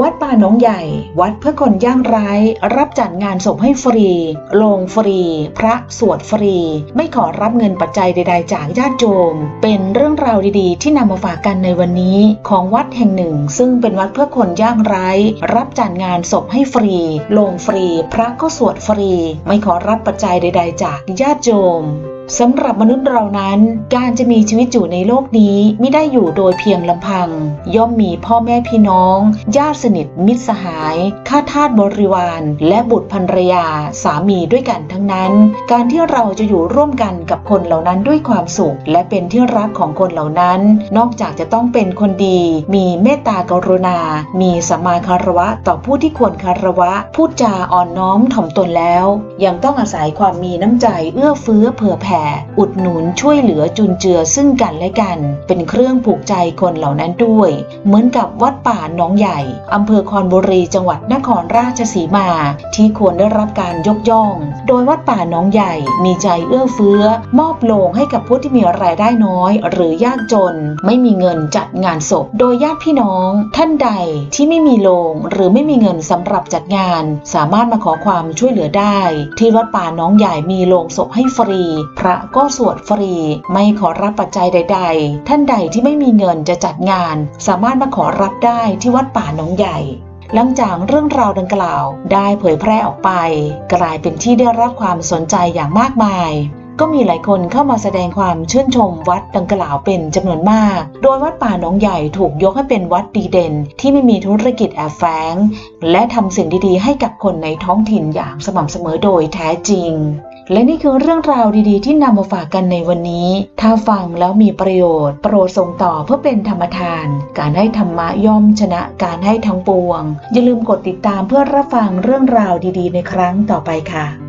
วัดป่าหนองใหญ่ วัดเพื่อคนย่ากไร้รับจัดงานศพให้ฟรี ลงฟรี พระสวดฟรี ไม่ขอรับเงินปัจจัยใด ๆ จากญาติโยมเป็นเรื่องราวดีๆ ที่นำมาฝากกันในวันนี้ ของวัดแห่งหนึ่ง ซึ่งเป็นวัดเพื่อคนย่ากไร้ รับจัดงานศพให้ฟรี ลงฟรี พระก็สวดฟรี ไม่ขอรับปัจจัยใด ๆ จากญาติโยม สำหรับมนุษย์เรานั้น การจะมีชีวิตอยู่ในโลกนี้ไม่ได้อยู่โดยเพียงลำพัง ย่อมมีพ่อแม่พี่น้อง ญาติสนิทมิตรสหาย ข้าทาสบริวาร และบุตรภรรยา สามีด้วยกันทั้งนั้น การที่เราจะอยู่ร่วมกันกับคนเหล่านั้นด้วยความสุข และเป็นที่รักของคนเหล่านั้น นอกจากจะต้องเป็นคนดี มีเมตตากรุณา มีสัมมาคารวะต่อผู้ที่ควรคารวะ พูดจาอ่อนน้อมถ่อมตนแล้ว ยังต้องอาศัยความมีน้ำใจเอื้อเฟื้อเผื่อแผ่อุดหนุนช่วยเหลือจุนเจือซึ่งกันและกัน เป็นเครื่องผูกใจคนเหล่านั้นด้วย เหมือนกับวัดป่าหนองใหญ่อำเภอคอนบุรีจังหวัดนครราชสีมา ที่ควรได้รับการยกย่อง โดยวัดป่าหนองใหญ่มีใจเอื้อเฟื้อ มอบโลงให้กับผู้ที่มีรายได้น้อย หรือยากจน ไม่มีเงินจัดงานศพ โดยญาติพี่น้อง ท่านใดที่ไม่มีโลงหรือไม่มีเงินสำหรับจัดงาน สามารถมาขอความช่วยเหลือได้ ที่วัดป่าหน้องใหญ่มีโลงศพให้ฟรีพระก็สวดฟรี ไม่ขอรับปัจจัยใด ๆ ท่านใดที่ไม่มีเงินจะจัดงาน สามารถมาขอรับได้ที่วัดป่าหนองใหญ่หลังจากเรื่องราวดังกล่าวได้เผยแพร่ออกไป กลายเป็นที่ได้รับความสนใจอย่างมากมาย ก็มีหลายคนเข้ามาแสดงความชื่นชมวัดดังกล่าวเป็นจำนวนมาก โดยวัดป่าหนองใหญ่ถูกยกให้เป็นวัดดีเด่น ที่ไม่มีธุรกิจแอบแฝงและทำสิ่งดีๆ ให้กับคนในท้องถิ่นอย่างสม่ำเสมอโดยแท้จริง และนี่คือเรื่องราวดีๆ ที่นำมาฝากกันในวันนี้ ถ้าฟังแล้วมีประโยชน์ โปรดส่งต่อเพื่อเป็นธรรมทาน การให้ธรรมะย่อมชนะการให้ทั้งปวง อย่าลืมกดติดตามเพื่อรับฟังเรื่องราวดีๆ ในครั้งต่อไปค่ะ